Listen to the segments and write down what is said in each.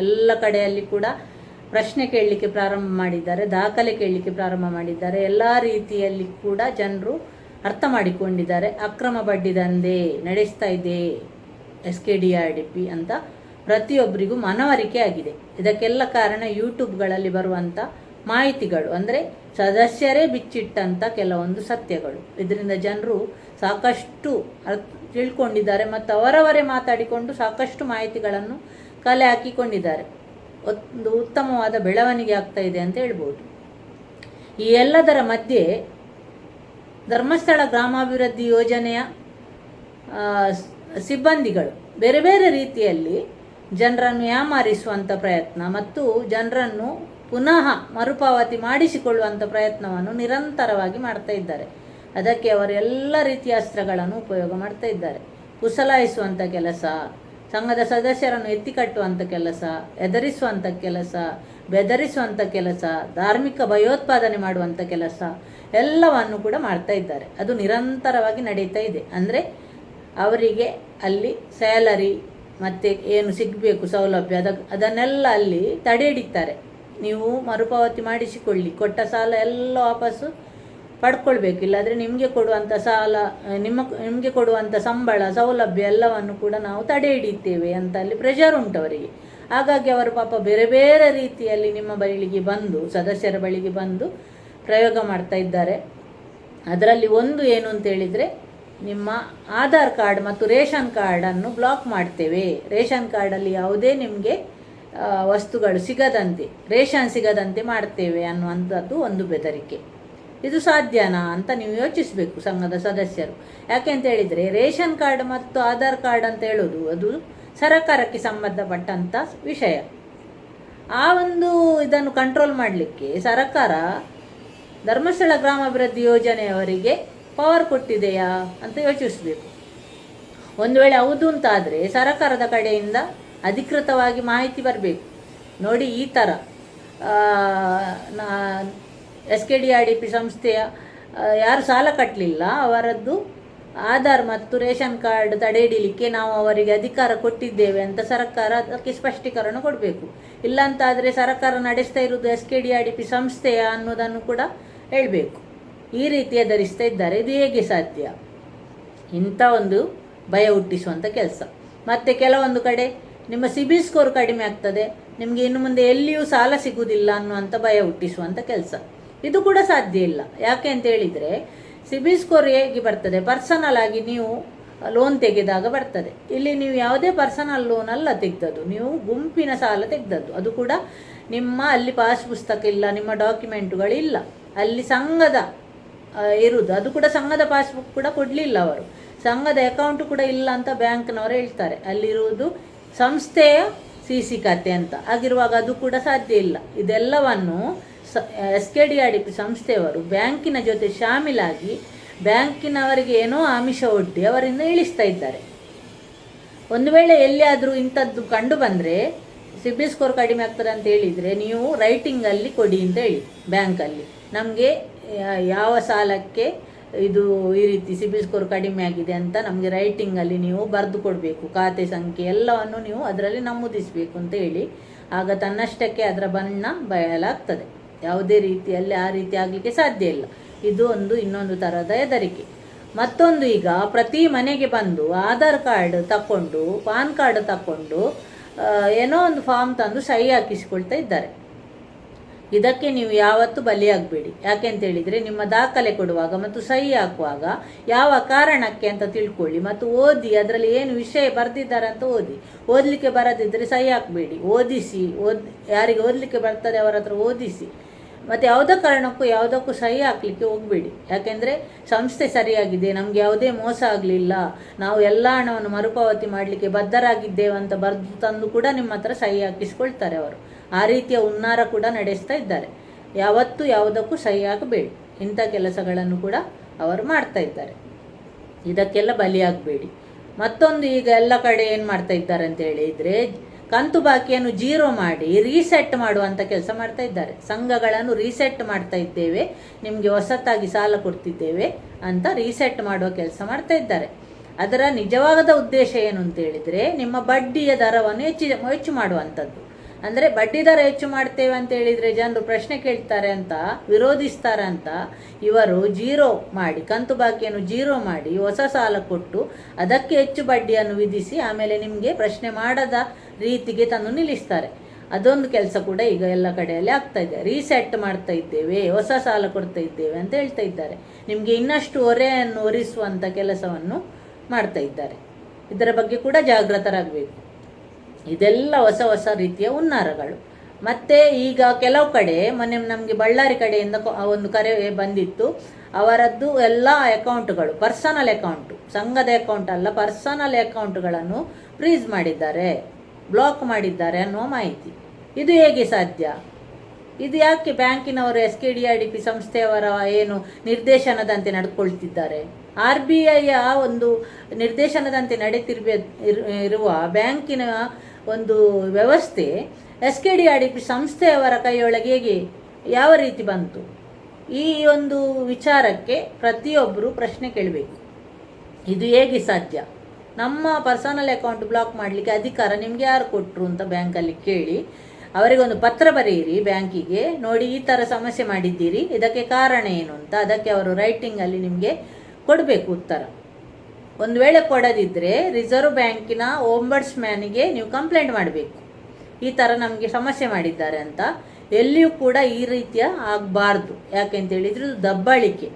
ಎಲ್ಲ ಕಡೆಯಲ್ಲಿ ಕೂಡ ಪ್ರಶ್ನೆ ಕೇಳಲಿಕ್ಕೆ ಪ್ರಾರಂಭ ಮಾಡಿದ್ದಾರೆ, ದಾಖಲೆ ಕೇಳಲಿಕ್ಕೆ ಪ್ರಾರಂಭ ಮಾಡಿದ್ದಾರೆ. ಎಲ್ಲ ರೀತಿಯಲ್ಲಿ ಕೂಡ ಜನರು ಅರ್ಥ ಮಾಡಿಕೊಂಡಿದ್ದಾರೆ. ಅಕ್ರಮ ಬಡ್ಡಿ ದಂಧೆ ನಡೆಸ್ತಾ ಇದೆ S K D R D P ಅಂತ ಪ್ರತಿಯೊಬ್ಬರಿಗೂ ಮನವರಿಕೆ ಆಗಿದೆ. ಇದಕ್ಕೆಲ್ಲ ಕಾರಣ ಯೂಟ್ಯೂಬ್ಗಳಲ್ಲಿ ಬರುವಂಥ ಮಾಹಿತಿಗಳು, ಅಂದರೆ ಸದಸ್ಯರೇ ಬಿಚ್ಚಿಟ್ಟಂಥ ಕೆಲವೊಂದು ಸತ್ಯಗಳು. ಇದರಿಂದ ಜನರು ಸಾಕಷ್ಟು ತಿಳ್ಕೊಂಡಿದ್ದಾರೆ ಮತ್ತು ಅವರವರೇ ಮಾತಾಡಿಕೊಂಡು ಸಾಕಷ್ಟು ಮಾಹಿತಿಗಳನ್ನು ಕಲೆ ಹಾಕಿಕೊಂಡಿದ್ದಾರೆ. ಒಂದು ಉತ್ತಮವಾದ ಬೆಳವಣಿಗೆ ಆಗ್ತಾ ಇದೆ ಅಂತ ಹೇಳ್ಬೋದು. ಈ ಎಲ್ಲದರ ಮಧ್ಯೆ ಧರ್ಮಸ್ಥಳ ಗ್ರಾಮಾಭಿವೃದ್ಧಿ ಯೋಜನೆಯ ಸಿಬ್ಬಂದಿಗಳು ಬೇರೆ ಬೇರೆ ರೀತಿಯಲ್ಲಿ ಜನರನ್ನು ಯಾಮಾರಿಸುವಂಥ ಪ್ರಯತ್ನ ಮತ್ತು ಜನರನ್ನು ಪುನಃ ಮರುಪಾವತಿ ಮಾಡಿಸಿಕೊಳ್ಳುವಂಥ ಪ್ರಯತ್ನವನ್ನು ನಿರಂತರವಾಗಿ ಮಾಡ್ತಾ ಇದ್ದಾರೆ. ಅದಕ್ಕೆ ಅವರು ಎಲ್ಲ ರೀತಿಯ ಅಸ್ತ್ರಗಳನ್ನು ಉಪಯೋಗ ಮಾಡ್ತಾ ಇದ್ದಾರೆ. ಕುಸಲಾಯಿಸುವಂಥ ಕೆಲಸ ಸಂಘದ ಸದಸ್ಯರನ್ನು ಎತ್ತಿಕಟ್ಟುವಂಥ ಕೆಲಸ ಎದರಿಸುವಂಥ ಕೆಲಸ ಬೆದರಿಸುವಂಥ ಕೆಲಸ, ಧಾರ್ಮಿಕ ಭಯೋತ್ಪಾದನೆ ಮಾಡುವಂಥ ಕೆಲಸ, ಎಲ್ಲವನ್ನು ಕೂಡ ಮಾಡ್ತಾ ಇದ್ದಾರೆ. ಅದು ನಿರಂತರವಾಗಿ ನಡೀತಾ ಇದೆ. ಅಂದರೆ ಅವರಿಗೆ ಅಲ್ಲಿ ಸ್ಯಾಲರಿ ಮತ್ತು ಏನು ಸಿಗಬೇಕು, ಸೌಲಭ್ಯ ಅದ ಅದನ್ನೆಲ್ಲ ಅಲ್ಲಿ ತಡೆ ಹಿಡಿತಾರೆ ನೀವು ಮರುಪಾವತಿ ಮಾಡಿಸಿಕೊಳ್ಳಿ, ಕೊಟ್ಟ ಸಾಲ ಎಲ್ಲ ವಾಪಸ್ಸು ಪಡ್ಕೊಳ್ಬೇಕು. ಇಲ್ಲಾದರೆ ನಿಮಗೆ ಕೊಡುವಂಥ ಸಾಲ, ನಿಮ್ಮ, ನಿಮಗೆ ಕೊಡುವಂಥ ಸಂಬಳ, ಸೌಲಭ್ಯ ಎಲ್ಲವನ್ನು ಕೂಡ ನಾವು ತಡೆ ಹಿಡಿತೇವೆ ಅಂತ ಅಲ್ಲಿ ಪ್ರೆಷರ್ ಉಂಟು ಅವರಿಗೆ. ಹಾಗಾಗಿ ಅವರು ಪಾಪ ಬೇರೆ ಬೇರೆ ರೀತಿಯಲ್ಲಿ ನಿಮ್ಮ ಬಳಿಗೆ ಬಂದು, ಸದಸ್ಯರ ಬಳಿಗೆ ಬಂದು ಪ್ರಯೋಗ ಮಾಡ್ತಾ ಇದ್ದಾರೆ. ಅದರಲ್ಲಿ ಒಂದು ಏನು ಅಂತ ಹೇಳಿದರೆ, ನಿಮ್ಮ ಆಧಾರ್ ಕಾರ್ಡ್ ಮತ್ತು ರೇಷನ್ ಕಾರ್ಡನ್ನು ಬ್ಲಾಕ್ ಮಾಡ್ತೇವೆ. ರೇಷನ್ ಕಾರ್ಡಲ್ಲಿ ಯಾವುದೇ ನಿಮಗೆ ವಸ್ತುಗಳು ಸಿಗದಂತೆ, ರೇಷನ್ ಸಿಗದಂತೆ ಮಾಡ್ತೇವೆ ಅನ್ನುವಂಥದ್ದು ಒಂದು ಬೆದರಿಕೆ. ಇದು ಸಾಧ್ಯನಾ ಅಂತ ನೀವು ಯೋಚಿಸಬೇಕು ಸಂಘದ ಸದಸ್ಯರು. ಯಾಕೆ ಅಂತ ಹೇಳಿದರೆ, ರೇಷನ್ ಕಾರ್ಡ್ ಮತ್ತು ಆಧಾರ್ ಕಾರ್ಡ್ ಅಂತ ಹೇಳೋದು ಅದು ಸರಕಾರಕ್ಕೆ ಸಂಬಂಧಪಟ್ಟಂಥ ವಿಷಯ. ಆ ಒಂದು ಇದನ್ನು ಕಂಟ್ರೋಲ್ ಮಾಡಲಿಕ್ಕೆ ಸರಕಾರ ಧರ್ಮಸ್ಥಳ ಗ್ರಾಮಾಭಿವೃದ್ಧಿ ಯೋಜನೆಯವರಿಗೆ ಪವರ್ ಕೊಟ್ಟಿದೆಯಾ ಅಂತ ಯೋಚಿಸಬೇಕು. ಒಂದು ವೇಳೆ ಹೌದು ಅಂತಾದರೆ ಸರಕಾರದ ಕಡೆಯಿಂದ ಅಧಿಕೃತವಾಗಿ ಮಾಹಿತಿ ಬರಬೇಕು. ನೋಡಿ ಈ ಥರ S K D R D P ಸಂಸ್ಥೆಯ ಯಾರು ಸಾಲ ಕಟ್ಟಲಿಲ್ಲ ಅವರದ್ದು ಆಧಾರ್ ಮತ್ತು ರೇಷನ್ ಕಾರ್ಡ್ ತಡೆ ಹಿಡಿಲಿಕ್ಕೆ ನಾವು ಅವರಿಗೆ ಅಧಿಕಾರ ಕೊಟ್ಟಿದ್ದೇವೆ ಅಂತ ಸರ್ಕಾರ ಅದಕ್ಕೆ ಸ್ಪಷ್ಟೀಕರಣ ಕೊಡಬೇಕು. ಇಲ್ಲಂತಾದರೆ ಸರ್ಕಾರ ನಡೆಸ್ತಾ ಇರುವುದು S K D R D P ಸಂಸ್ಥೆಯ ಅನ್ನೋದನ್ನು ಕೂಡ ಹೇಳಬೇಕು. ಈ ರೀತಿಯ ಧರಿಸ್ತಾ ಇದ್ದಾರೆ, ಇದು ಹೇಗೆ ಸಾಧ್ಯ? ಇಂಥ ಒಂದು ಭಯ ಹುಟ್ಟಿಸುವಂಥ ಕೆಲಸ. ಮತ್ತು ಕೆಲವೊಂದು ಕಡೆ ನಿಮ್ಮ ಸಿಬಿಲ್ ಸ್ಕೋರ್ ಕಡಿಮೆ ಆಗ್ತದೆ, ನಿಮಗೆ ಇನ್ನು ಮುಂದೆ ಎಲ್ಲಿಯೂ ಸಾಲ ಸಿಗುವುದಿಲ್ಲ ಅನ್ನುವಂಥ ಭಯ ಹುಟ್ಟಿಸುವಂಥ ಕೆಲಸ. ಇದು ಕೂಡ ಸಾಧ್ಯ ಇಲ್ಲ. ಯಾಕೆ ಅಂತ ಹೇಳಿದರೆ ಸಿಬಿಲ್ ಸ್ಕೋರ್ ಹೇಗೆ ಬರ್ತದೆ? ಪರ್ಸನಲ್ ಆಗಿ ನೀವು ಲೋನ್ ತೆಗೆದಾಗ ಬರ್ತದೆ. ಇಲ್ಲಿ ನೀವು ಯಾವುದೇ ಪರ್ಸನಲ್ ಲೋನ್ ಅಲ್ಲ ತೆಗೆದದ್ದು. ನೀವು ಗುಂಪಿನ ಸಾಲ ತೆಗೆದದ್ದು. ಅದು ಕೂಡ ನಿಮ್ಮ ಅಲ್ಲಿ ಪಾಸ್ ಪುಸ್ತಕ ಇಲ್ಲ, ನಿಮ್ಮ ಡಾಕ್ಯುಮೆಂಟ್ಗಳು ಇಲ್ಲ ಅಲ್ಲಿ ಸಂಘದ ಇರುವುದು ಅದು ಕೂಡ ಸಂಘದ ಪಾಸ್ಬುಕ್ ಕೂಡ ಕೊಡಲಿಲ್ಲ ಅವರು. ಸಂಘದ ಅಕೌಂಟ್ ಕೂಡ ಇಲ್ಲ ಅಂತ ಬ್ಯಾಂಕ್ನವರು ಹೇಳ್ತಾರೆ. ಅಲ್ಲಿರುವುದು ಸಂಸ್ಥೆಯ ಸಿ ಸಿ ಖಾತೆ ಅಂತ. ಆಗಿರುವಾಗ ಅದು ಕೂಡ ಸಾಧ್ಯ ಇಲ್ಲ. ಇದೆಲ್ಲವನ್ನು S K D R D P ಸಂಸ್ಥೆಯವರು ಬ್ಯಾಂಕಿನ ಜೊತೆ ಶಾಮೀಲಾಗಿ ಬ್ಯಾಂಕಿನವರಿಗೆ ಏನೋ ಆಮಿಷ ಒಡ್ಡಿ ಅವರಿಂದ ಇಳಿಸ್ತಾ ಇದ್ದಾರೆ. ಒಂದು ವೇಳೆ ಎಲ್ಲಿಯಾದರೂ ಇಂಥದ್ದು ಕಂಡು ಬಂದರೆ ಸಿಬಿಲ್ ಸ್ಕೋರ್ ಕಡಿಮೆ ಆಗ್ತದೆ ಅಂತ ಹೇಳಿದರೆ ನೀವು ರೈಟಿಂಗಲ್ಲಿ ಕೊಡಿ ಅಂತ ಹೇಳಿ ಬ್ಯಾಂಕಲ್ಲಿ ನಮಗೆ ಯಾವ ಸಾಲಕ್ಕೆ ಇದು ಈ ರೀತಿ ಸಿಬಿಲ್ ಸ್ಕೋರ್ ಕಡಿಮೆ ಆಗಿದೆ ಅಂತ ನಮಗೆ ರೈಟಿಂಗಲ್ಲಿ ನೀವು ಬರೆದು ಕೊಡಬೇಕು. ಖಾತೆ ಸಂಖ್ಯೆ ಎಲ್ಲವನ್ನು ನೀವು ಅದರಲ್ಲಿ ನಮೂದಿಸಬೇಕು ಅಂತ ಹೇಳಿ. ಆಗ ತನ್ನಷ್ಟಕ್ಕೆ ಅದರ ಬಣ್ಣ ಬಯಲಾಗ್ತದೆ. ಯಾವುದೇ ರೀತಿಯಲ್ಲಿ ಆ ರೀತಿ ಆಗಲಿಕ್ಕೆ ಸಾಧ್ಯ ಇಲ್ಲ. ಇದು ಒಂದು ಇನ್ನೊಂದು ಥರದ ಹೆದರಿಕೆ. ಮತ್ತೊಂದು ಈಗ ಪ್ರತಿ ಮನೆಗೆ ಬಂದು ಆಧಾರ್ ಕಾರ್ಡ್ ತಕೊಂಡು ಪಾನ್ ಕಾರ್ಡ್ ತಕೊಂಡು ಏನೋ ಒಂದು ಫಾರ್ಮ್ ತಂದು ಸಹಿ ಹಾಕಿಸಿಕೊಳ್ತಾ ಇದ್ದಾರೆ. ಇದಕ್ಕೆ ನೀವು ಯಾವತ್ತೂ ಬಲಿಯಾಗಬೇಡಿ. ಯಾಕೆ ಅಂತ ಹೇಳಿದರೆ ನಿಮ್ಮ ದಾಖಲೆ ಕೊಡುವಾಗ ಮತ್ತು ಸಹಿ ಹಾಕುವಾಗ ಯಾವ ಕಾರಣಕ್ಕೆ ಅಂತ ತಿಳ್ಕೊಳ್ಳಿ ಮತ್ತು ಓದಿ, ಅದರಲ್ಲಿ ಏನು ವಿಷಯ ಬರೆದಿದ್ದಾರೆ ಅಂತ ಓದಿ. ಓದಲಿಕ್ಕೆ ಬರದಿದ್ದರೆ ಸಹಿ ಹಾಕಬೇಡಿ. ಓದಿಸಿ, ಓದ್, ಯಾರಿಗೆ ಓದಲಿಕ್ಕೆ ಬರ್ತದೆ ಅವರ ಹತ್ರ ಓದಿಸಿ. ಮತ್ತು ಯಾವುದೋ ಕಾರಣಕ್ಕೂ ಯಾವುದಕ್ಕೂ ಸಹಿ ಹಾಕಲಿಕ್ಕೆ ಹೋಗಬೇಡಿ. ಯಾಕೆಂದರೆ ಸಂಸ್ಥೆ ಸರಿಯಾಗಿದೆ, ನಮಗೆ ಯಾವುದೇ ಮೋಸ ಆಗಲಿಲ್ಲ. ನಾವು ಎಲ್ಲ ಹಣವನ್ನು ಮರುಪಾವತಿ ಮಾಡಲಿಕ್ಕೆ ಬದ್ಧರಾಗಿದ್ದೇವೆ ಅಂತ ಬರೆದು ತಂದು ಕೂಡ ನಿಮ್ಮ ಹತ್ರ ಸಹಿ ಹಾಕಿಸ್ಕೊಳ್ತಾರೆ ಅವರು. ಆ ರೀತಿಯ ಉನ್ನಾರ ಕೂಡ ನಡೆಸ್ತಾ ಇದ್ದಾರೆ. ಯಾವತ್ತೂ ಯಾವುದಕ್ಕೂ ಸಹಿ ಹಾಕಬೇಡಿ. ಇಂಥ ಕೆಲಸಗಳನ್ನು ಕೂಡ ಅವರು ಮಾಡ್ತಾ ಇದ್ದಾರೆ. ಇದಕ್ಕೆಲ್ಲ ಬಲಿಯಾಗಬೇಡಿ. ಮತ್ತೊಂದು ಈಗ ಎಲ್ಲ ಕಡೆ ಏನು ಮಾಡ್ತಾ ಇದ್ದಾರೆ ಅಂತ ಹೇಳಿದರೆ ಕಂತು ಬಾಕಿಯನ್ನು ಜೀರೋ ಮಾಡಿ ರೀಸೆಟ್ ಮಾಡುವಂಥ ಕೆಲಸ ಮಾಡ್ತಾ ಇದ್ದಾರೆ. ಸಂಘಗಳನ್ನು ರೀಸೆಟ್ ಮಾಡ್ತಾ ಇದ್ದೇವೆ. ನಿಮಗೆ ಹೊಸತಾಗಿ ಸಾಲ ಕೊಡ್ತಿದ್ದೇವೆ ಅಂತ ರೀಸೆಟ್ ಮಾಡುವ ಕೆಲಸ ಮಾಡ್ತಾ ಇದ್ದಾರೆ. ಅದರ ನಿಜವಾದ ಉದ್ದೇಶ ಏನು ಅಂತ ಹೇಳಿದರೆ, ನಿಮ್ಮ ಬಡ್ಡಿಯ ದರವನ್ನು ಹೆಚ್ಚು ಹೆಚ್ಚು ಮಾಡುವಂಥದ್ದು. ಅಂದರೆ ಬಡ್ಡಿ ದರ ಹೆಚ್ಚು ಮಾಡ್ತೇವೆ ಅಂತ ಹೇಳಿದ್ರೆ ಜನರು ಪ್ರಶ್ನೆ ಕೇಳ್ತಾರೆ ಅಂತ, ವಿರೋಧಿಸ್ತಾರೆ ಅಂತ, ಇವರು ಜೀರೋ ಮಾಡಿ, ಕಂತು ಬಾಕಿಯನ್ನು ಜೀರೋ ಮಾಡಿ ಹೊಸ ಸಾಲ ಕೊಟ್ಟು ಅದಕ್ಕೆ ಹೆಚ್ಚು ಬಡ್ಡಿಯನ್ನು ವಿಧಿಸಿ ಆಮೇಲೆ ನಿಮಗೆ ಪ್ರಶ್ನೆ ಮಾಡದ ರೀತಿಗೆ ತಂದು ನಿಲ್ಲಿಸ್ತಾರೆ. ಅದೊಂದು ಕೆಲಸ ಕೂಡ ಈಗ ಎಲ್ಲ ಕಡೆಯಲ್ಲಿ ಆಗ್ತಾ ಇದೆ. ರೀಸೆಟ್ ಮಾಡ್ತಾ ಇದ್ದೇವೆ, ಹೊಸ ಸಾಲ ಕೊಡ್ತಾ ಇದ್ದೇವೆ ಅಂತ ಹೇಳ್ತಾ ಇದ್ದಾರೆ. ನಿಮಗೆ ಇನ್ನಷ್ಟು ಹೊರೆಯನ್ನು ಹೊರಿಸುವಂಥ ಕೆಲಸವನ್ನು ಮಾಡ್ತಾ ಇದ್ದಾರೆ. ಇದರ ಬಗ್ಗೆ ಕೂಡ ಜಾಗೃತರಾಗಬೇಕು ಇದೆಲ್ಲ ಹೊಸ ಹೊಸ ರೀತಿಯ ಹುನ್ನಾರಗಳು. ಮತ್ತು ಈಗ ಕೆಲವು ಕಡೆ, ಮೊನ್ನೆ ನಮಗೆ ಬಳ್ಳಾರಿ ಕಡೆಯಿಂದ ಒಂದು ಕರೆ ಬಂದಿತ್ತು. ಅವರದ್ದು ಎಲ್ಲ ಅಕೌಂಟ್ಗಳು, ಪರ್ಸನಲ್ ಅಕೌಂಟು, ಸಂಘದ ಅಕೌಂಟ್ ಅಲ್ಲ, ಪರ್ಸನಲ್ ಅಕೌಂಟ್ಗಳನ್ನು ಫ್ರೀಸ್ ಮಾಡಿದ್ದಾರೆ, ಬ್ಲಾಕ್ ಮಾಡಿದ್ದಾರೆ ಅನ್ನುವ ಮಾಹಿತಿ. ಇದು ಹೇಗೆ ಸಾಧ್ಯ? ಇದು ಯಾಕೆ ಬ್ಯಾಂಕಿನವರು S K D R D P ಸಂಸ್ಥೆಯವರ ಏನು ನಿರ್ದೇಶನದಂತೆ ನಡ್ಕೊಳ್ತಿದ್ದಾರೆ? ಆರ್ ಬಿ ಐಯ ಒಂದು ನಿರ್ದೇಶನದಂತೆ ನಡೀತಿರ್ಬೇ ಇರ್- ಇರುವ ಬ್ಯಾಂಕಿನ ಒಂದು ವ್ಯವಸ್ಥೆ S K D R D P ಸಂಸ್ಥೆಯವರ ಕೈಯೊಳಗೆ ಹೇಗೆ, ಯಾವ ರೀತಿ ಬಂತು? ಈ ಒಂದು ವಿಚಾರಕ್ಕೆ ಪ್ರತಿಯೊಬ್ಬರು ಪ್ರಶ್ನೆ ಕೇಳಬೇಕು. ಇದು ಹೇಗೆ ಸಾಧ್ಯ? ನಮ್ಮ ಪರ್ಸನಲ್ ಅಕೌಂಟ್ ಬ್ಲಾಕ್ ಮಾಡಲಿಕ್ಕೆ ಅಧಿಕಾರ ನಿಮಗೆ ಯಾರು ಕೊಟ್ಟರು ಅಂತ ಬ್ಯಾಂಕಲ್ಲಿ ಕೇಳಿ ಅವರಿಗೊಂದು ಪತ್ರ ಬರೆಯಿರಿ ಬ್ಯಾಂಕಿಗೆ ನೋಡಿ ಈ ಥರ ಸಮಸ್ಯೆ ಮಾಡಿದ್ದೀರಿ, ಇದಕ್ಕೆ ಕಾರಣ ಏನು ಅಂತ, ಅದಕ್ಕೆ ಅವರು ರೈಟಿಂಗಲ್ಲಿ ನಿಮಗೆ ಕೊಡಬೇಕು ಉತ್ತರ. ಒಂದು ವೇಳೆ ಕೊಡದಿದ್ದರೆ ರಿಸರ್ವ್ ಬ್ಯಾಂಕಿನ ಓಂಬರ್ಸ್ ಮ್ಯಾನಿಗೆ ನೀವು ಕಂಪ್ಲೇಂಟ್ ಮಾಡಬೇಕು. ಈ ಥರ ನಮಗೆ ಸಮಸ್ಯೆ ಮಾಡಿದ್ದಾರೆ ಅಂತ. ಎಲ್ಲಿಯೂ ಕೂಡ ಈ ರೀತಿಯ ಆಗಬಾರ್ದು. ಯಾಕೆಂತ ಹೇಳಿದ್ರೆ ಇದು ದಬ್ಬಾಳಿಕೆ.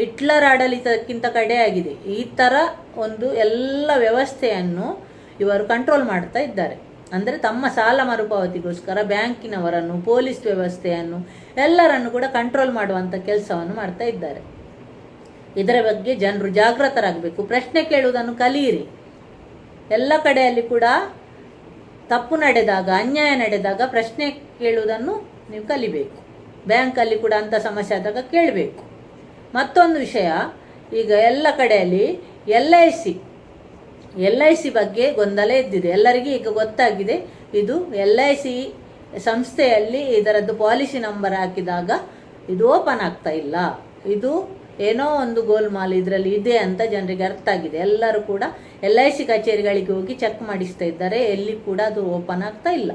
ಹಿಟ್ಲರ್ ಆಡಳಿತಕ್ಕಿಂತ ಕಡೆಯಾಗಿದೆ ಈ ಥರ ಒಂದು ಎಲ್ಲ ವ್ಯವಸ್ಥೆಯನ್ನು ಇವರು ಕಂಟ್ರೋಲ್ ಮಾಡ್ತಾ ಇದ್ದಾರೆ. ಅಂದರೆ ತಮ್ಮ ಸಾಲ ಮರುಪಾವತಿಗೋಸ್ಕರ ಬ್ಯಾಂಕಿನವರನ್ನು, ಪೊಲೀಸ್ ವ್ಯವಸ್ಥೆಯನ್ನು ಎಲ್ಲರನ್ನು ಕೂಡ ಕಂಟ್ರೋಲ್ ಮಾಡುವಂಥ ಕೆಲಸವನ್ನು ಮಾಡ್ತಾ ಇದ್ದಾರೆ. ಇದರ ಬಗ್ಗೆ ಜನರು ಜಾಗೃತರಾಗಬೇಕು. ಪ್ರಶ್ನೆ ಕೇಳುವುದನ್ನು ಕಲಿಯಿರಿ. ಎಲ್ಲ ಕಡೆಯಲ್ಲಿ ಕೂಡ ತಪ್ಪು ನಡೆದಾಗ, ಅನ್ಯಾಯ ನಡೆದಾಗ ಪ್ರಶ್ನೆ ಕೇಳುವುದನ್ನು ನೀವು ಕಲಿಬೇಕು. ಬ್ಯಾಂಕಲ್ಲಿ ಕೂಡ ಅಂಥ ಸಮಸ್ಯೆ ಆದಾಗ ಕೇಳಬೇಕು. ಮತ್ತೊಂದು ವಿಷಯ, ಈಗ ಎಲ್ಲ ಕಡೆಯಲ್ಲಿ L I C, L I C ಬಗ್ಗೆ ಗೊಂದಲ ಇದ್ದಿದೆ ಎಲ್ಲರಿಗೂ ಈಗ ಗೊತ್ತಾಗಿದೆ, ಇದು ಎಲ್ ಐ ಸಿ ಸಂಸ್ಥೆಯಲ್ಲಿ ಇದರದ್ದು ಪಾಲಿಸಿ ನಂಬರ್ ಹಾಕಿದಾಗ ಇದು ಓಪನ್ ಆಗ್ತಾ ಇಲ್ಲ. ಇದು ಏನೋ ಒಂದು ಗೋಲ್ಮಾಲ್ ಇದರಲ್ಲಿ ಇದೆ ಅಂತ ಜನರಿಗೆ ಅರ್ಥ ಆಗಿದೆ. ಎಲ್ಲರೂ ಕೂಡ ಎಲ್ ಐ ಸಿ ಕಚೇರಿಗಳಿಗೆ ಹೋಗಿ ಚೆಕ್ ಮಾಡಿಸ್ತಾ ಇದ್ದಾರೆ. ಎಲ್ಲಿ ಕೂಡ ಅದು ಓಪನ್ ಆಗ್ತಾ ಇಲ್ಲ.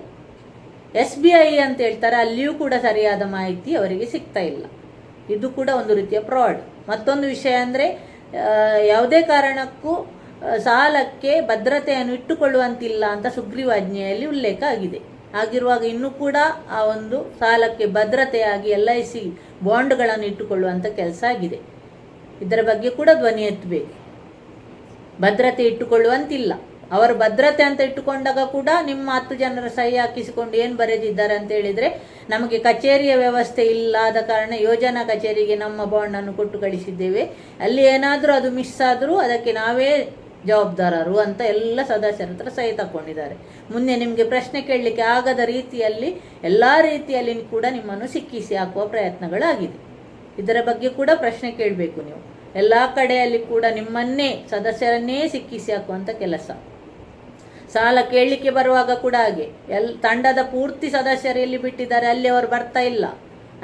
ಎಸ್ ಬಿ ಐ ಅಂತ ಹೇಳ್ತಾರೆ, ಅಲ್ಲಿಯೂ ಕೂಡ ಸರಿಯಾದ ಮಾಹಿತಿ ಅವರಿಗೆ ಸಿಗ್ತಾ ಇಲ್ಲ. ಇದು ಕೂಡ ಒಂದು ರೀತಿಯ ಫ್ರಾಡ್ ಮತ್ತೊಂದು ವಿಷಯ ಅಂದರೆ ಯಾವುದೇ ಕಾರಣಕ್ಕೂ ಸಾಲಕ್ಕೆ ಭದ್ರತೆಯನ್ನು ಇಟ್ಟುಕೊಳ್ಳುವಂತಿಲ್ಲ ಅಂತ ಸುಗ್ರೀವಾಜ್ಞೆಯಲ್ಲಿ ಉಲ್ಲೇಖ ಆಗಿದೆ. ಆಗಿರುವಾಗ ಇನ್ನೂ ಕೂಡ ಆ ಒಂದು ಸಾಲಕ್ಕೆ ಭದ್ರತೆಯಾಗಿ ಎಲ್ ಐ ಸಿ ಬಾಂಡ್ಗಳನ್ನು ಇಟ್ಟುಕೊಳ್ಳುವಂಥ ಕೆಲಸ ಆಗಿದೆ. ಇದರ ಬಗ್ಗೆ ಕೂಡ ಧ್ವನಿ ಎತ್ತಬೇಕು. ಭದ್ರತೆ ಇಟ್ಟುಕೊಳ್ಳುವಂತಿಲ್ಲ. ಅವರು ಭದ್ರತೆ ಅಂತ ಇಟ್ಟುಕೊಂಡಾಗ ಕೂಡ ನಿಮ್ಮ ಹತ್ತು ಜನರ ಸಹಿ ಹಾಕಿಸಿಕೊಂಡು ಏನು ಬರೆದಿದ್ದಾರೆ ಅಂತ ಹೇಳಿದರೆ, ನಮಗೆ ಕಚೇರಿಯ ವ್ಯವಸ್ಥೆ ಇಲ್ಲದ ಕಾರಣ ಯೋಜನಾ ಕಚೇರಿಗೆ ನಮ್ಮ ಬಾಂಡನ್ನು ಕೊಟ್ಟು ಕಳಿಸಿದ್ದೇವೆ. ಅಲ್ಲಿ ಏನಾದರೂ ಅದು ಮಿಸ್ ಆದರೂ ಅದಕ್ಕೆ ನಾವೇ ಜವಾಬ್ದಾರರು ಅಂತ ಎಲ್ಲ ಸದಸ್ಯರ ಹತ್ರ ಸಹಿ ತಗೊಂಡಿದ್ದಾರೆ ಮುಂದೆ ನಿಮಗೆ ಪ್ರಶ್ನೆ ಕೇಳಲಿಕ್ಕೆ ಆಗದ ರೀತಿಯಲ್ಲಿ, ಎಲ್ಲ ರೀತಿಯಲ್ಲಿ ಕೂಡ ನಿಮ್ಮನ್ನು ಸಿಕ್ಕಿಸಿ ಹಾಕುವ ಪ್ರಯತ್ನಗಳಾಗಿದೆ. ಇದರ ಬಗ್ಗೆ ಕೂಡ ಪ್ರಶ್ನೆ ಕೇಳಬೇಕು ನೀವು. ಎಲ್ಲ ಕಡೆಯಲ್ಲಿ ಕೂಡ ನಿಮ್ಮನ್ನೇ, ಸದಸ್ಯರನ್ನೇ ಸಿಕ್ಕಿಸಿ ಹಾಕುವಂಥ ಕೆಲಸ. ಸಾಲ ಕೇಳಲಿಕ್ಕೆ ಬರುವಾಗ ಕೂಡ ಹಾಗೆ. ಎಲ್, ತಂಡದ ಪೂರ್ತಿ ಸದಸ್ಯರು ಎಲ್ಲಿ ಬಿಟ್ಟಿದ್ದಾರೆ, ಅಲ್ಲಿ ಅವರು ಬರ್ತಾ ಇಲ್ಲ.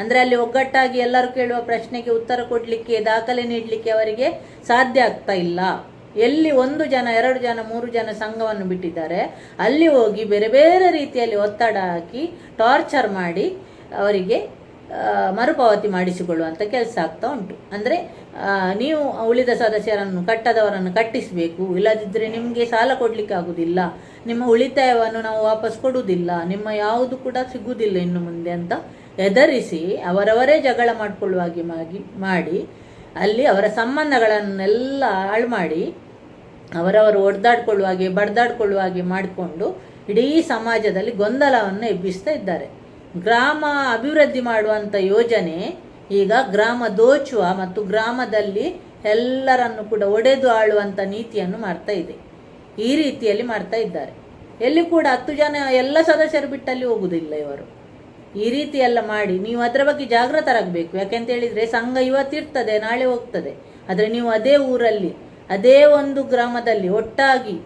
ಅಂದರೆ ಅಲ್ಲಿ ಒಗ್ಗಟ್ಟಾಗಿ ಎಲ್ಲರೂ ಕೇಳುವ ಪ್ರಶ್ನೆಗೆ ಉತ್ತರ ಕೊಡಲಿಕ್ಕೆ, ದಾಖಲೆ ನೀಡಲಿಕ್ಕೆ ಅವರಿಗೆ ಸಾಧ್ಯ ಆಗ್ತಾ ಇಲ್ಲ. ಎಲ್ಲಿ ಒಂದು ಜನ, ಎರಡು ಜನ, ಮೂರು ಜನ ಸಂಘವನ್ನು ಬಿಟ್ಟಿದ್ದಾರೆ, ಅಲ್ಲಿ ಹೋಗಿ ಬೇರೆ ಬೇರೆ ರೀತಿಯಲ್ಲಿ ಒತ್ತಡ ಹಾಕಿ, ಟಾರ್ಚರ್ ಮಾಡಿ ಅವರಿಗೆ ಮರುಪಾವತಿ ಮಾಡಿಸಿಕೊಳ್ಳುವಂಥ ಕೆಲಸ ಆಗ್ತಾ ಉಂಟು. ಅಂದರೆ ನೀವು ಉಳಿದ ಸದಸ್ಯರನ್ನು, ಕಟ್ಟದವರನ್ನು ಕಟ್ಟಿಸಬೇಕು ಇಲ್ಲದಿದ್ದರೆ ನಿಮಗೆ ಸಾಲ ಕೊಡಲಿಕ್ಕೆ ಆಗುವುದಿಲ್ಲ ನಿಮ್ಮ ಉಳಿತಾಯವನ್ನು ನಾವು ವಾಪಸ್ ಕೊಡುವುದಿಲ್ಲ, ನಿಮ್ಮ ಯಾವುದು ಕೂಡ ಸಿಗುವುದಿಲ್ಲ ಇನ್ನು ಮುಂದೆ ಅಂತ ಹೆದರಿಸಿ, ಅವರವರೇ ಜಗಳ ಮಾಡಿಕೊಳ್ಳುವ ಹಾಗೆ ಮಾಗಿ, ಮಾಡಿ, ಅಲ್ಲಿ ಅವರ ಸಂಬಂಧಗಳನ್ನೆಲ್ಲ ಹಾಳು ಮಾಡಿ ಅವರವರು ಒಡೆದಾಡ್ಕೊಳ್ಳುವ ಹಾಗೆ ಬಡ್ದಾಡ್ಕೊಳ್ಳುವ ಹಾಗೆ ಮಾಡಿಕೊಂಡು ಇಡೀ ಸಮಾಜದಲ್ಲಿ ಗೊಂದಲವನ್ನು ಎಬ್ಬಿಸ್ತಾ ಇದ್ದಾರೆ. ಗ್ರಾಮ ಅಭಿವೃದ್ಧಿ ಮಾಡುವಂಥ ಯೋಜನೆ ಈಗ ಗ್ರಾಮ ದೋಚುವ ಮತ್ತು ಗ್ರಾಮದಲ್ಲಿ ಎಲ್ಲರನ್ನು ಕೂಡ ಒಡೆದು ಆಳುವಂಥ ನೀತಿಯನ್ನು ಮಾಡ್ತಾ ಇದೆ. ಈ ರೀತಿಯಲ್ಲಿ ಮಾಡ್ತಾ ಇದ್ದಾರೆ. ಎಲ್ಲಿ ಕೂಡ ಹತ್ತು ಜನ ಎಲ್ಲ ಸದಸ್ಯರು ಬಿಟ್ಟಲ್ಲಿ ಹೋಗುವುದಿಲ್ಲ ಇವರು. ಈ ರೀತಿ ಎಲ್ಲ ಮಾಡಿ ನೀವು ಅದರ ಬಗ್ಗೆ ಜಾಗೃತರಾಗಬೇಕು ಯಾಕೆಂತ ಹೇಳಿದರೆ ಸಂಘ ಇವತ್ತಿರ್ತದೆ, ನಾಳೆ ಹೋಗ್ತದೆ. ಆದರೆ ನೀವು ಅದೇ ಊರಲ್ಲಿ ಅದೇ ಒಂದು ಗ್ರಾಮದಲ್ಲಿ ಒಟ್ಟಾಗಿ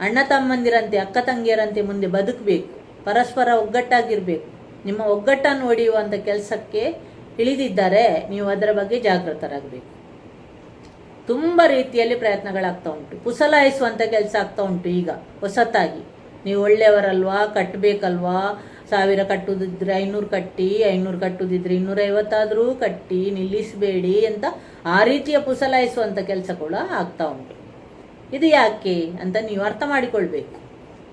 ಅಣ್ಣ ತಮ್ಮಂದಿರಂತೆ, ಅಕ್ಕ ತಂಗಿಯರಂತೆ ಮುಂದೆ ಬದುಕಬೇಕು, ಪರಸ್ಪರ ಒಗ್ಗಟ್ಟಾಗಿರಬೇಕು. ನಿಮ್ಮ ಒಗ್ಗಟ್ಟನ್ನು ಒಡೆಯುವಂಥ ಕೆಲಸಕ್ಕೆ ಇಳಿದಿದ್ದರೆ ನೀವು ಅದರ ಬಗ್ಗೆ ಜಾಗೃತರಾಗಬೇಕು. ತುಂಬ ರೀತಿಯಲ್ಲಿ ಪ್ರಯತ್ನಗಳಾಗ್ತಾ ಉಂಟು. ಪುಸಲಾಯಿಸುವಂಥ ಕೆಲಸ ಆಗ್ತಾ ಉಂಟು ಈಗ, ಹೊಸತಾಗಿ. ನೀವು ಒಳ್ಳೆಯವರಲ್ವಾ ಕಟ್ಟಬೇಕಲ್ವಾ ಸಾವಿರ ಕಟ್ಟುದಿದ್ರೆ ಐನೂರು ಕಟ್ಟಿ, ಐನೂರು ಕಟ್ಟುದಿದ್ರೆ ಇನ್ನೂರೈವತ್ತಾದರೂ ಕಟ್ಟಿ, ನಿಲ್ಲಿಸಬೇಡಿ ಅಂತ ಆ ರೀತಿಯ ಪುಸಲಾಯಿಸುವಂಥ ಕೆಲಸ ಕೂಡ ಆಗ್ತಾ ಉಂಟು. ಇದು ಯಾಕೆ ಅಂತ ನೀವು ಅರ್ಥ ಮಾಡಿಕೊಳ್ಬೇಕು.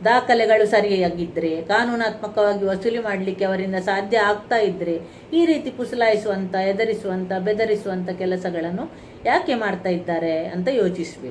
ದಾಖಲೆಗಳು ಸರಿಯಾಗಿದ್ದರೆ ಕಾನೂನಾತ್ಮಕವಾಗಿ ವಸೂಲಿ ಮಾಡಲಿಕ್ಕೆ ಅವರಿಂದ ಸಾಧ್ಯ ಆಗ್ತಾ ಇದ್ದರೆ ಈ ರೀತಿ ಪುಸಲಾಯಿಸುವಂಥ ಎದರಿಸುವಂಥ ಬೆದರಿಸುವಂಥ ಕೆಲಸಗಳನ್ನು ಯಾಕೆ ಮಾಡ್ತಾ ಇದ್ದಾರೆ ಅಂತ ಯೋಚಿಸಬೇಕು.